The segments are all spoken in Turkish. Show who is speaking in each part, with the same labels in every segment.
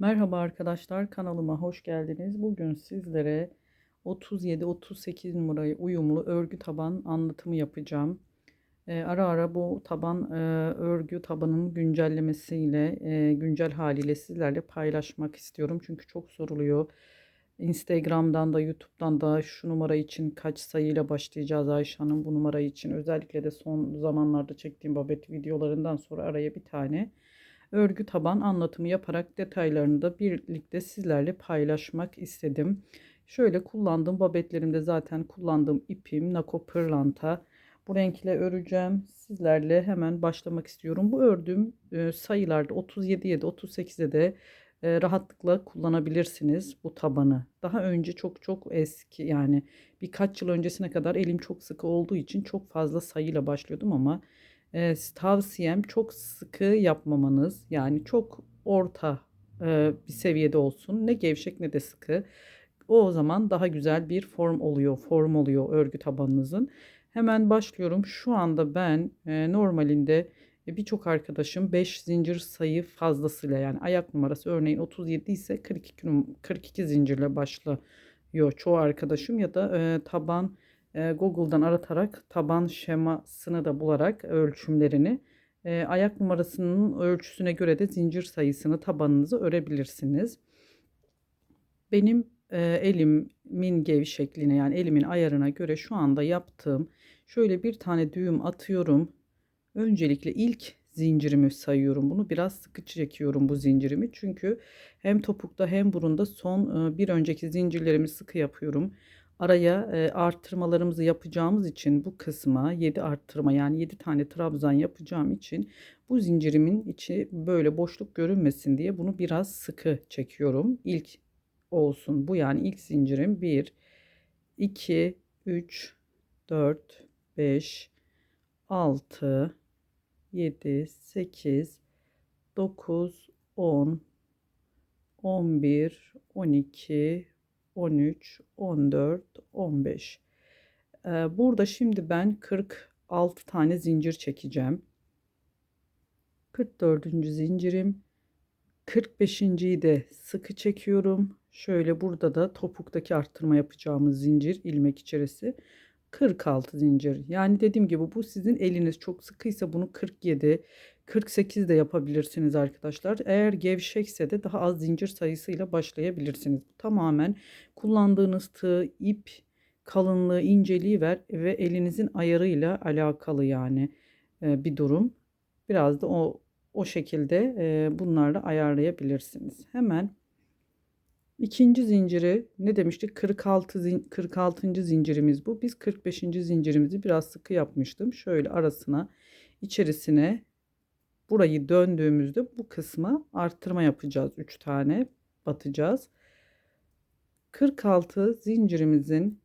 Speaker 1: Merhaba arkadaşlar kanalıma hoş geldiniz. Bugün sizlere 37-38 numarayı uyumlu örgü taban anlatımı yapacağım. Ee, ara ara bu taban e, örgü tabanın güncellemesiyle e, güncel haliyle sizlerle paylaşmak istiyorum. Çünkü çok soruluyor. Instagram'dan da YouTube'dan da şu numara için kaç sayıyla başlayacağız Ayşe Hanım bu numara için. Özellikle de son zamanlarda çektiğim babet videolarından sonra araya bir tane örgü taban anlatımı yaparak detaylarını da birlikte sizlerle paylaşmak istedim. Şöyle kullandığım babetlerimde zaten kullandığım ipim Nako Pırlanta. Bu renkle öreceğim. Sizlerle hemen başlamak istiyorum. Bu ördüğüm e, sayılarda 37'ye de 38'e de e, rahatlıkla kullanabilirsiniz bu tabanı. Daha önce çok çok eski yani birkaç yıl öncesine kadar elim çok sıkı olduğu için çok fazla sayıyla başlıyordum ama e, tavsiyem çok sıkı yapmamanız. Yani çok orta e, bir seviyede olsun. Ne gevşek ne de sıkı. O zaman daha güzel bir form oluyor. Form oluyor örgü tabanınızın. Hemen başlıyorum. Şu anda ben e, normalinde birçok arkadaşım 5 zincir sayı fazlasıyla yani ayak numarası örneğin 37 ise 42, 42 zincirle başlıyor çoğu arkadaşım ya da e, taban e, Google'dan aratarak taban şemasını da bularak ölçümlerini e, ayak numarasının ölçüsüne göre de zincir sayısını tabanınızı örebilirsiniz. Benim e, elimin gevşekliğine yani elimin ayarına göre şu anda yaptığım şöyle bir tane düğüm atıyorum. Öncelikle ilk zincirimi sayıyorum. Bunu biraz sıkı çekiyorum bu zincirimi. Çünkü hem topukta hem burunda son bir önceki zincirlerimi sıkı yapıyorum araya e, arttırmalarımızı yapacağımız için bu kısma 7 arttırma yani 7 tane trabzan yapacağım için bu zincirimin içi böyle boşluk görünmesin diye bunu biraz sıkı çekiyorum. İlk olsun bu yani ilk zincirim 1 2 3 4 5 6 7 8 9 10 11 12 13, 14, 15. Burada şimdi ben 46 tane zincir çekeceğim. 44. zincirim. 45.yi de sıkı çekiyorum. Şöyle burada da topuktaki arttırma yapacağımız zincir ilmek içerisi 46 zincir. Yani dediğim gibi bu sizin eliniz çok sıkıysa bunu 47, 48 de yapabilirsiniz arkadaşlar. Eğer gevşekse de daha az zincir sayısıyla başlayabilirsiniz. Tamamen kullandığınız tığ, ip, kalınlığı, inceliği ver ve elinizin ayarıyla alakalı yani e, bir durum. Biraz da o o şekilde e, bunlarla ayarlayabilirsiniz. Hemen ikinci zinciri ne demiştik? 46 zin 46. zincirimiz bu. Biz 45. zincirimizi biraz sıkı yapmıştım. Şöyle arasına içerisine burayı döndüğümüzde bu kısma arttırma yapacağız. 3 tane batacağız. 46 zincirimizin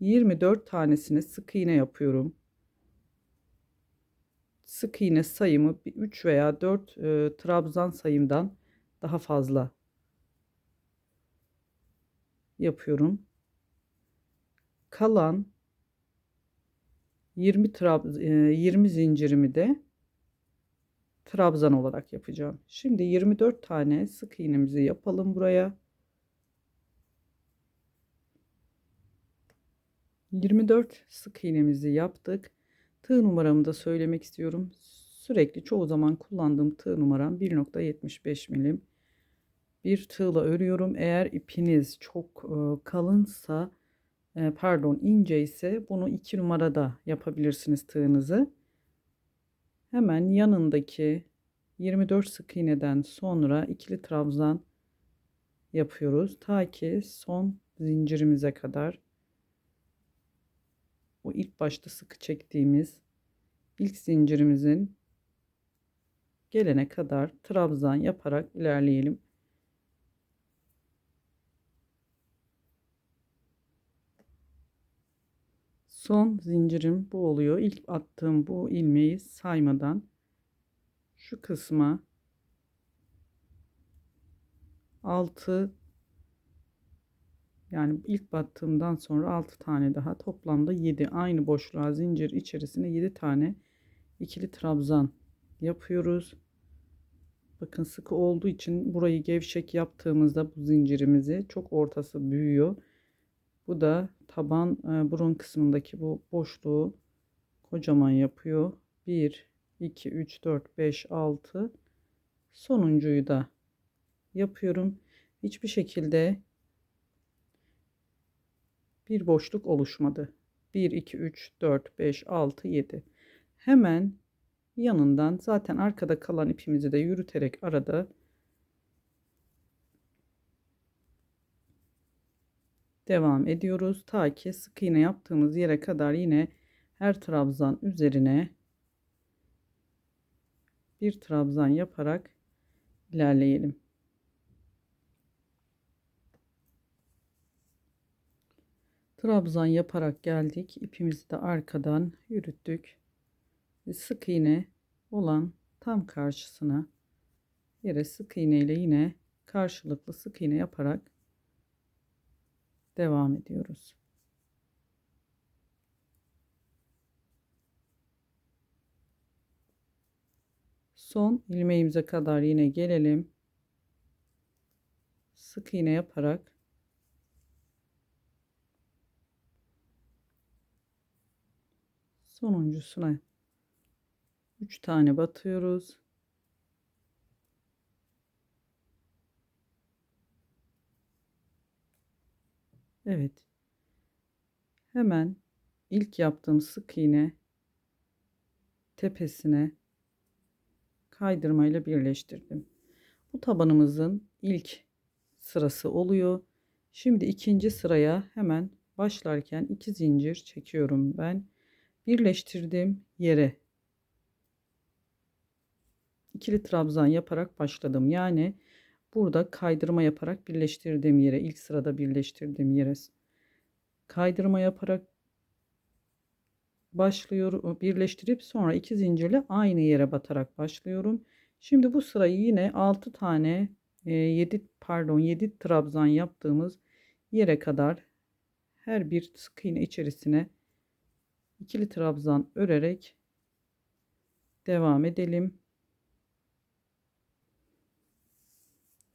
Speaker 1: 24 tanesini sık iğne yapıyorum. Sık iğne sayımı 3 veya 4 e, trabzan sayımdan daha fazla yapıyorum. Kalan 20 trab 20 zincirimi de trabzan olarak yapacağım. Şimdi 24 tane sık iğnemizi yapalım buraya. 24 sık iğnemizi yaptık. Tığ numaramı da söylemek istiyorum. Sürekli çoğu zaman kullandığım tığ numaram 1.75 milim. Bir tığla örüyorum. Eğer ipiniz çok kalınsa pardon ince ise bunu 2 numarada yapabilirsiniz tığınızı. Hemen yanındaki 24 sık iğneden sonra ikili trabzan yapıyoruz. Ta ki son zincirimize kadar o ilk başta sıkı çektiğimiz ilk zincirimizin gelene kadar trabzan yaparak ilerleyelim. Son zincirim bu oluyor. İlk attığım bu ilmeği saymadan şu kısma 6 yani ilk battığımdan sonra 6 tane daha toplamda 7 aynı boşluğa zincir içerisine 7 tane ikili trabzan yapıyoruz. Bakın sıkı olduğu için burayı gevşek yaptığımızda bu zincirimizi çok ortası büyüyor. Bu da taban e, burun kısmındaki bu boşluğu kocaman yapıyor. 1 2 3 4 5 6 sonuncuyu da yapıyorum. Hiçbir şekilde bir boşluk oluşmadı. 1 2 3 4 5 6 7. Hemen yanından zaten arkada kalan ipimizi de yürüterek arada devam ediyoruz. Ta ki sık iğne yaptığımız yere kadar yine her trabzan üzerine bir trabzan yaparak ilerleyelim. Trabzan yaparak geldik. İpimizi de arkadan yürüttük. Ve sık iğne olan tam karşısına yere sık iğne ile yine karşılıklı sık iğne yaparak devam ediyoruz. Son ilmeğimize kadar yine gelelim. Sık iğne yaparak sonuncusuna 3 tane batıyoruz. Evet. Hemen ilk yaptığım sık iğne tepesine kaydırmayla birleştirdim. Bu tabanımızın ilk sırası oluyor. Şimdi ikinci sıraya hemen başlarken iki zincir çekiyorum ben. Birleştirdim yere ikili trabzan yaparak başladım. Yani burada kaydırma yaparak birleştirdiğim yere ilk sırada birleştirdiğim yere kaydırma yaparak başlıyorum birleştirip sonra iki zincirle aynı yere batarak başlıyorum. Şimdi bu sırayı yine 6 tane 7 pardon 7 trabzan yaptığımız yere kadar her bir sık iğne içerisine ikili trabzan örerek devam edelim.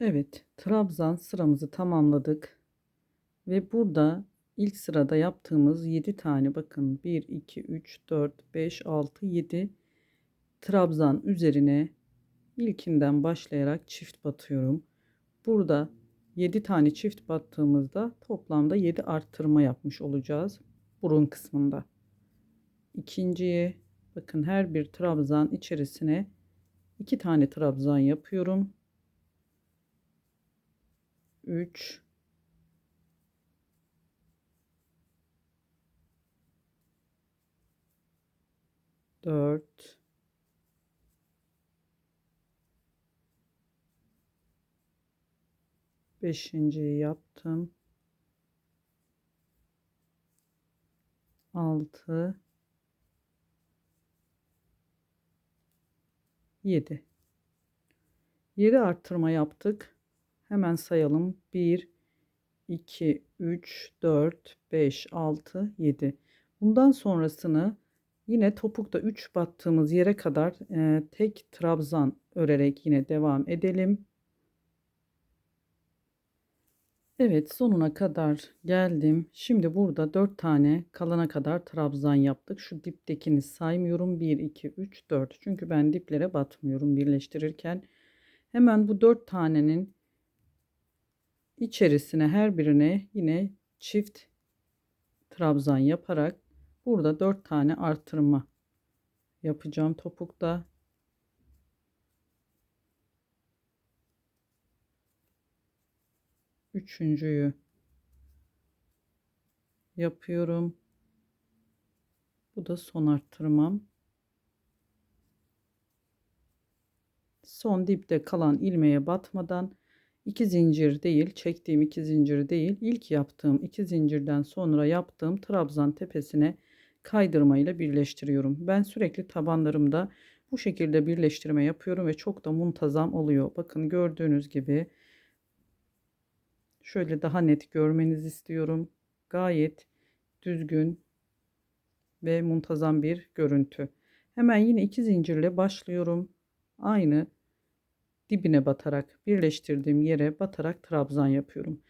Speaker 1: Evet, trabzan sıramızı tamamladık. Ve burada ilk sırada yaptığımız 7 tane bakın 1 2 3 4 5 6 7 trabzan üzerine ilkinden başlayarak çift batıyorum. Burada 7 tane çift battığımızda toplamda 7 arttırma yapmış olacağız burun kısmında. İkinciye bakın her bir trabzan içerisine 2 tane trabzan yapıyorum. 3 4 Beşinciyi yaptım. 6 7 7 arttırma yaptık. Hemen sayalım. 1, 2, 3, 4, 5, 6, 7. Bundan sonrasını yine topukta 3 battığımız yere kadar e, tek trabzan örerek yine devam edelim. Evet sonuna kadar geldim. Şimdi burada 4 tane kalana kadar trabzan yaptık. Şu diptekini saymıyorum. 1, 2, 3, 4. Çünkü ben diplere batmıyorum birleştirirken. Hemen bu 4 tanenin içerisine her birine yine çift trabzan yaparak burada 4 tane artırma yapacağım topukta. Üçüncüyü yapıyorum. Bu da son arttırmam. Son dipte kalan ilmeğe batmadan iki zincir değil çektiğim iki zincir değil ilk yaptığım iki zincirden sonra yaptığım trabzan tepesine kaydırma ile birleştiriyorum. Ben sürekli tabanlarımda bu şekilde birleştirme yapıyorum ve çok da muntazam oluyor. Bakın gördüğünüz gibi şöyle daha net görmenizi istiyorum. Gayet düzgün ve muntazam bir görüntü. Hemen yine iki zincirle başlıyorum. Aynı dibine batarak birleştirdiğim yere batarak trabzan yapıyorum.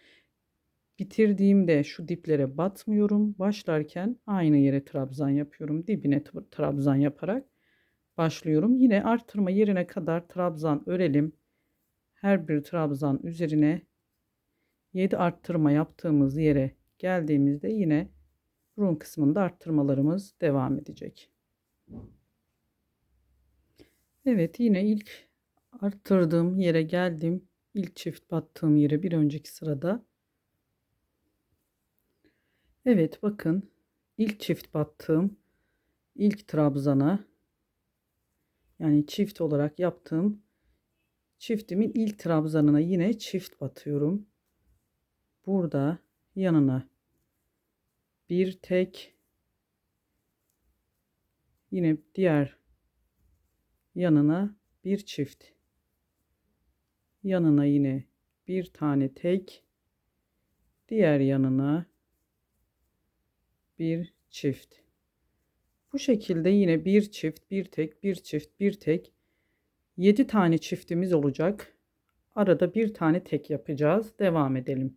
Speaker 1: Bitirdiğimde şu diplere batmıyorum. Başlarken aynı yere trabzan yapıyorum. Dibine trabzan yaparak başlıyorum. Yine arttırma yerine kadar trabzan örelim. Her bir trabzan üzerine 7 arttırma yaptığımız yere geldiğimizde yine burun kısmında arttırmalarımız devam edecek. Evet yine ilk arttırdığım yere geldim. İlk çift battığım yere bir önceki sırada. Evet bakın ilk çift battığım ilk trabzana yani çift olarak yaptığım çiftimin ilk trabzanına yine çift batıyorum. Burada yanına bir tek yine diğer yanına bir çift yanına yine bir tane tek diğer yanına bir çift. Bu şekilde yine bir çift bir tek bir çift bir tek 7 tane çiftimiz olacak. Arada bir tane tek yapacağız. Devam edelim.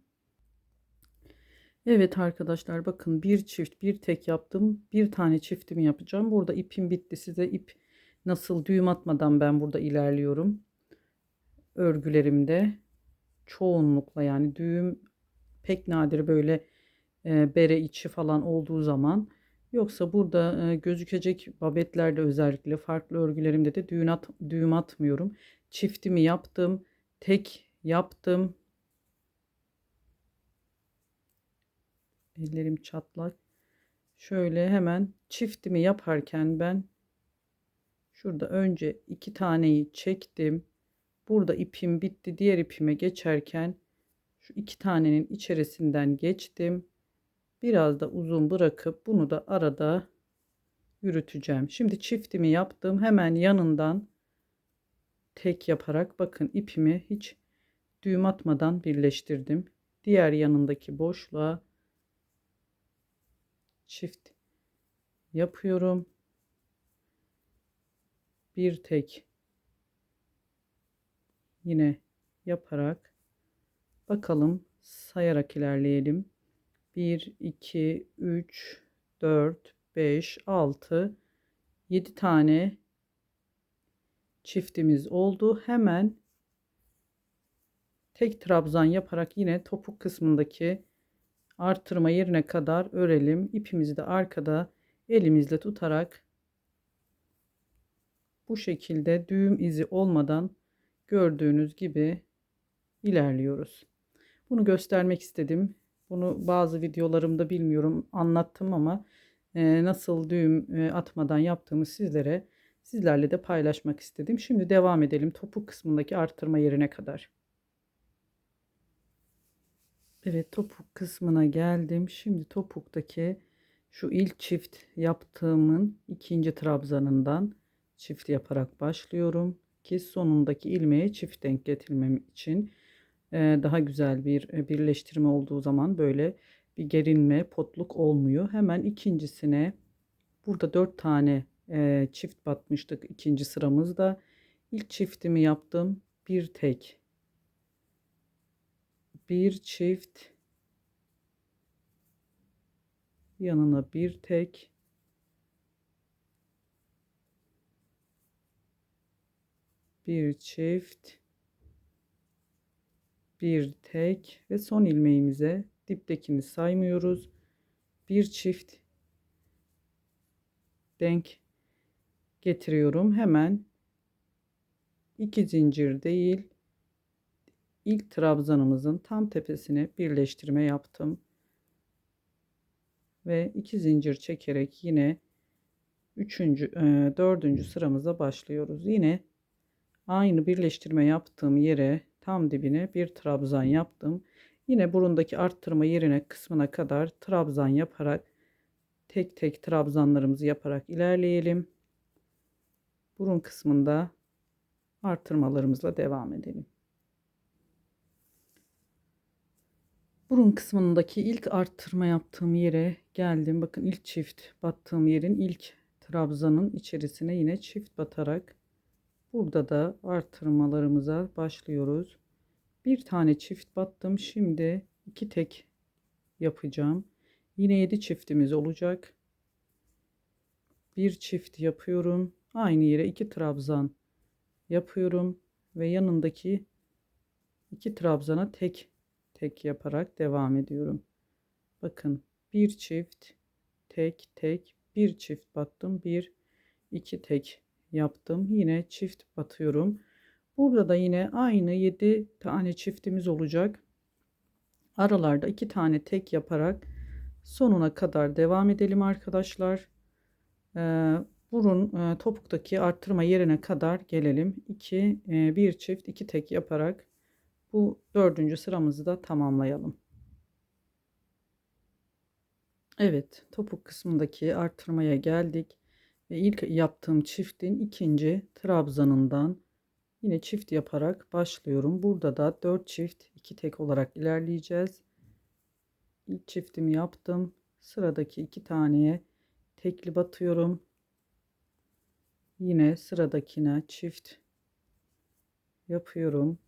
Speaker 1: Evet arkadaşlar bakın bir çift bir tek yaptım. Bir tane çiftimi yapacağım. Burada ipim bitti. Size ip nasıl düğüm atmadan ben burada ilerliyorum örgülerimde çoğunlukla yani düğüm pek nadir böyle e, bere içi falan olduğu zaman yoksa burada e, gözükecek babetlerde özellikle farklı örgülerimde de düğüm, at, düğüm atmıyorum. Çiftimi yaptım tek yaptım. Ellerim çatlak. Şöyle hemen çiftimi yaparken ben şurada önce iki taneyi çektim Burada ipim bitti. Diğer ipime geçerken şu iki tanenin içerisinden geçtim. Biraz da uzun bırakıp bunu da arada yürüteceğim. Şimdi çiftimi yaptım. Hemen yanından tek yaparak bakın ipimi hiç düğüm atmadan birleştirdim. Diğer yanındaki boşluğa çift yapıyorum. Bir tek yine yaparak bakalım sayarak ilerleyelim. 1 2 3 4 5 6 7 tane çiftimiz oldu. Hemen tek trabzan yaparak yine topuk kısmındaki artırma yerine kadar örelim. İpimizi de arkada elimizle tutarak bu şekilde düğüm izi olmadan gördüğünüz gibi ilerliyoruz. Bunu göstermek istedim. Bunu bazı videolarımda bilmiyorum anlattım ama e, nasıl düğüm e, atmadan yaptığımı sizlere sizlerle de paylaşmak istedim. Şimdi devam edelim topuk kısmındaki arttırma yerine kadar. Evet topuk kısmına geldim. Şimdi topuktaki şu ilk çift yaptığımın ikinci trabzanından çift yaparak başlıyorum ki sonundaki ilmeğe çift denk getirmem için daha güzel bir birleştirme olduğu zaman böyle bir gerilme potluk olmuyor. Hemen ikincisine burada dört tane çift batmıştık ikinci sıramızda. İlk çiftimi yaptım. Bir tek. Bir çift. Yanına bir tek. Bir çift bir tek ve son ilmeğimize diptekini saymıyoruz. Bir çift denk getiriyorum. Hemen iki zincir değil ilk trabzanımızın tam tepesine birleştirme yaptım. Ve iki zincir çekerek yine üçüncü dördüncü sıramıza başlıyoruz. Yine aynı birleştirme yaptığım yere tam dibine bir trabzan yaptım. Yine burundaki arttırma yerine kısmına kadar trabzan yaparak tek tek trabzanlarımızı yaparak ilerleyelim. Burun kısmında arttırmalarımızla devam edelim. Burun kısmındaki ilk arttırma yaptığım yere geldim. Bakın ilk çift battığım yerin ilk trabzanın içerisine yine çift batarak burada da artırmalarımıza başlıyoruz. Bir tane çift battım. Şimdi iki tek yapacağım. Yine 7 çiftimiz olacak. Bir çift yapıyorum. Aynı yere iki trabzan yapıyorum ve yanındaki iki trabzana tek tek yaparak devam ediyorum. Bakın bir çift tek tek bir çift battım. Bir iki tek yaptım. Yine çift batıyorum. Burada da yine aynı 7 tane çiftimiz olacak. Aralarda iki tane tek yaparak sonuna kadar devam edelim arkadaşlar. Ee, burun e, topuktaki arttırma yerine kadar gelelim. 2 e, bir çift iki tek yaparak bu dördüncü sıramızı da tamamlayalım. Evet topuk kısmındaki arttırmaya geldik. Ve ilk yaptığım çiftin ikinci trabzanından yine çift yaparak başlıyorum. Burada da 4 çift 2 tek olarak ilerleyeceğiz. İlk çiftimi yaptım. Sıradaki iki taneye tekli batıyorum. Yine sıradakine çift yapıyorum.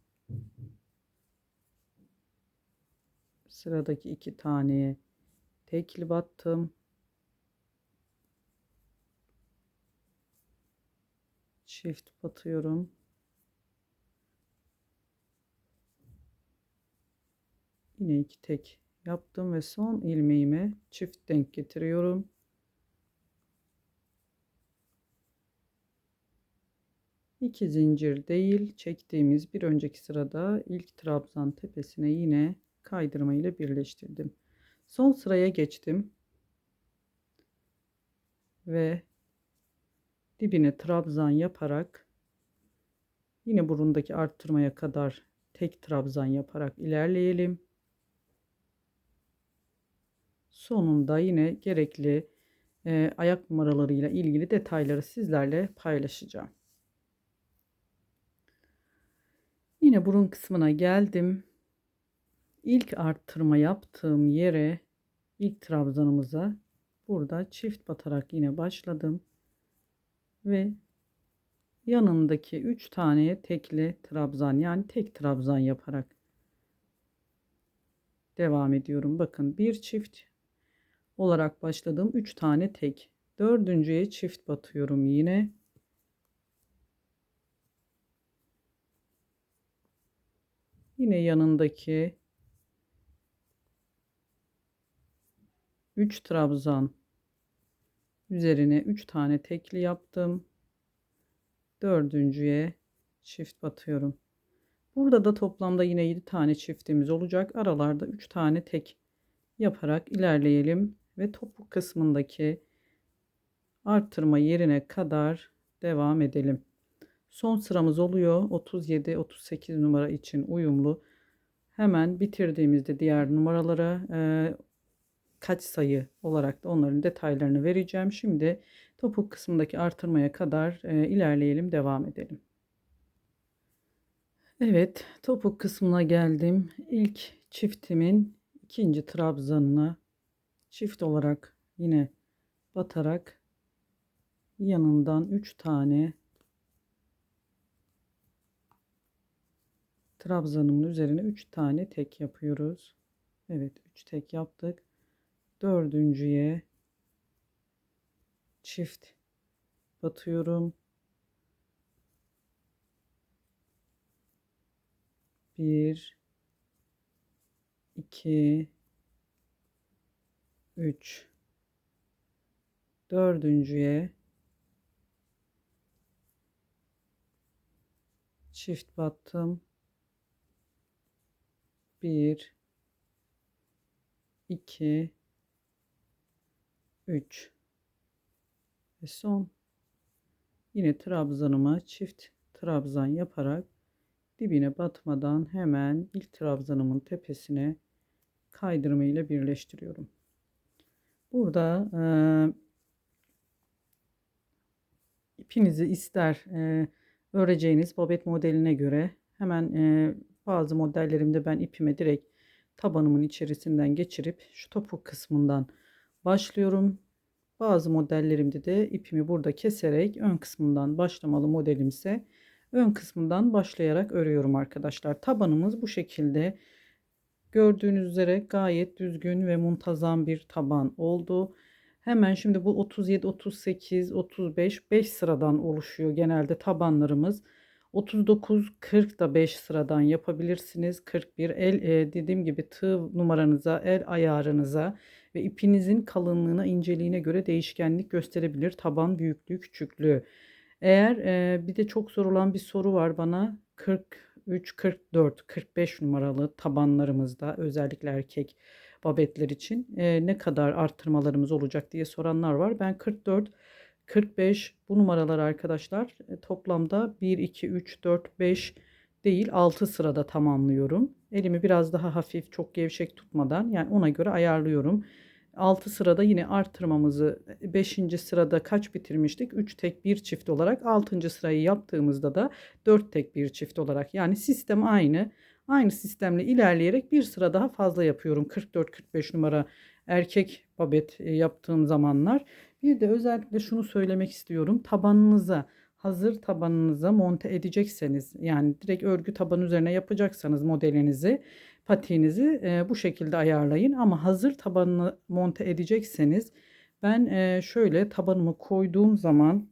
Speaker 1: Sıradaki iki taneye tekli battım. Çift batıyorum. Yine iki tek yaptım ve son ilmeğime çift denk getiriyorum. İki zincir değil çektiğimiz bir önceki sırada ilk trabzan tepesine yine kaydırma ile birleştirdim. Son sıraya geçtim. Ve dibine trabzan yaparak yine burundaki arttırmaya kadar tek trabzan yaparak ilerleyelim. Sonunda yine gerekli e, ayak numaralarıyla ilgili detayları sizlerle paylaşacağım. Yine burun kısmına geldim. İlk arttırma yaptığım yere ilk trabzanımıza burada çift batarak yine başladım. Ve yanındaki 3 tane tekli trabzan yani tek trabzan yaparak devam ediyorum. Bakın bir çift olarak başladım. 3 tane tek. Dördüncüye çift batıyorum yine. Yine yanındaki 3 trabzan üzerine 3 tane tekli yaptım. Dördüncüye çift batıyorum. Burada da toplamda yine 7 tane çiftimiz olacak. Aralarda 3 tane tek yaparak ilerleyelim ve topuk kısmındaki arttırma yerine kadar devam edelim. Son sıramız oluyor. 37-38 numara için uyumlu. Hemen bitirdiğimizde diğer numaralara kaç sayı olarak da onların detaylarını vereceğim. Şimdi topuk kısmındaki artırmaya kadar e, ilerleyelim, devam edelim. Evet, topuk kısmına geldim. İlk çiftimin ikinci trabzanına çift olarak yine batarak yanından 3 tane trabzanımın üzerine 3 tane tek yapıyoruz. Evet 3 tek yaptık. Dördüncüye çift batıyorum. Bir, iki, üç, dördüncüye çift battım. Bir, iki, üç ve son yine trabzanıma çift trabzan yaparak dibine batmadan hemen ilk trabzanımın tepesine kaydırma ile birleştiriyorum. Burada e, ipinizi ister e, öreceğiniz babet modeline göre hemen e, bazı modellerimde ben ipime direkt tabanımın içerisinden geçirip şu topuk kısmından başlıyorum. Bazı modellerimde de ipimi burada keserek ön kısmından başlamalı modelimse ön kısmından başlayarak örüyorum arkadaşlar. Tabanımız bu şekilde. Gördüğünüz üzere gayet düzgün ve muntazam bir taban oldu. Hemen şimdi bu 37, 38, 35, 5 sıradan oluşuyor genelde tabanlarımız. 39, 40 da 5 sıradan yapabilirsiniz. 41 el e, dediğim gibi tığ numaranıza, el ayarınıza ve ipinizin kalınlığına, inceliğine göre değişkenlik gösterebilir. Taban büyüklüğü, küçüklüğü. Eğer e, bir de çok sorulan bir soru var bana. 43, 44, 45 numaralı tabanlarımızda özellikle erkek babetler için e, ne kadar arttırmalarımız olacak diye soranlar var. Ben 44 45 bu numaralar arkadaşlar e, toplamda 1 2 3 4 5 değil 6 sırada tamamlıyorum. Elimi biraz daha hafif çok gevşek tutmadan yani ona göre ayarlıyorum. 6 sırada yine artırmamızı 5. sırada kaç bitirmiştik? 3 tek 1 çift olarak 6. sırayı yaptığımızda da 4 tek 1 çift olarak yani sistem aynı. Aynı sistemle ilerleyerek bir sıra daha fazla yapıyorum. 44-45 numara erkek babet e, yaptığım zamanlar. Bir de özellikle şunu söylemek istiyorum. Tabanınıza hazır tabanınıza monte edecekseniz yani direkt örgü taban üzerine yapacaksanız modelinizi patiğinizi e, bu şekilde ayarlayın ama hazır tabanını monte edecekseniz ben e, şöyle tabanımı koyduğum zaman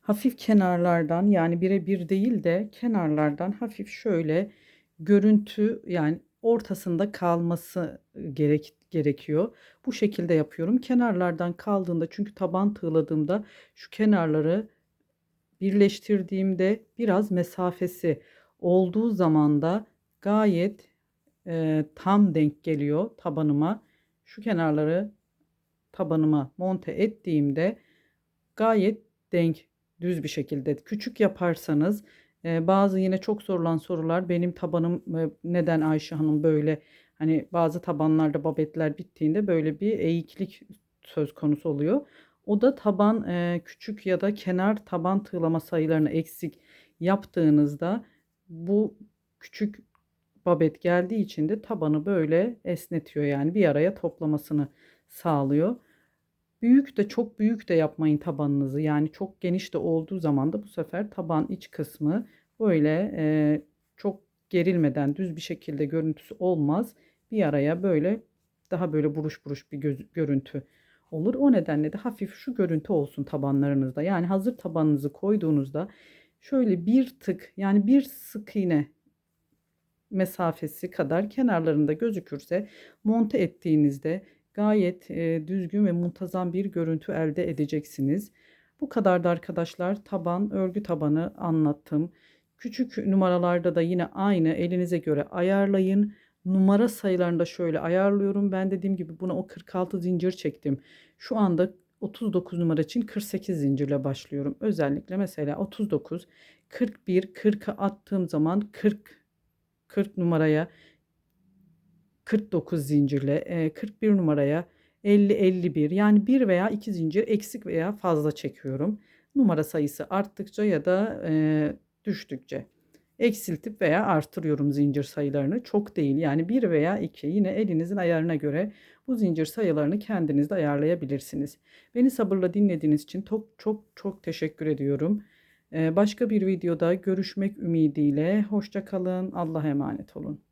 Speaker 1: hafif kenarlardan yani birebir değil de kenarlardan hafif şöyle görüntü yani ortasında kalması gerek gerekiyor. Bu şekilde yapıyorum. Kenarlardan kaldığında çünkü taban tığladığımda şu kenarları birleştirdiğimde biraz mesafesi olduğu zaman da gayet e, tam denk geliyor tabanıma. Şu kenarları tabanıma monte ettiğimde gayet denk düz bir şekilde küçük yaparsanız e, bazı yine çok sorulan sorular benim tabanım e, neden Ayşe Hanım böyle hani bazı tabanlarda babetler bittiğinde böyle bir eğiklik söz konusu oluyor. O da taban e, küçük ya da kenar taban tığlama sayılarını eksik yaptığınızda bu küçük babet geldiği için de tabanı böyle esnetiyor yani bir araya toplamasını sağlıyor. Büyük de çok büyük de yapmayın tabanınızı. Yani çok geniş de olduğu zaman da bu sefer taban iç kısmı böyle e, çok gerilmeden düz bir şekilde görüntüsü olmaz. Bir araya böyle daha böyle buruş buruş bir göz, görüntü olur. O nedenle de hafif şu görüntü olsun tabanlarınızda. Yani hazır tabanınızı koyduğunuzda şöyle bir tık yani bir sık iğne mesafesi kadar kenarlarında gözükürse monte ettiğinizde gayet e, düzgün ve muntazam bir görüntü elde edeceksiniz. Bu kadar da arkadaşlar taban örgü tabanı anlattım. Küçük numaralarda da yine aynı elinize göre ayarlayın. Numara sayılarını da şöyle ayarlıyorum. Ben dediğim gibi buna o 46 zincir çektim. Şu anda 39 numara için 48 zincirle başlıyorum. Özellikle mesela 39, 41, 40'a attığım zaman 40 40 numaraya 49 zincirle 41 e, numaraya 50 51 yani bir veya iki zincir eksik veya fazla çekiyorum. Numara sayısı arttıkça ya da e, düştükçe eksiltip veya artırıyorum zincir sayılarını. Çok değil yani bir veya iki yine elinizin ayarına göre bu zincir sayılarını kendiniz de ayarlayabilirsiniz. Beni sabırla dinlediğiniz için çok çok çok teşekkür ediyorum. E, başka bir videoda görüşmek ümidiyle hoşça kalın. Allah'a emanet olun.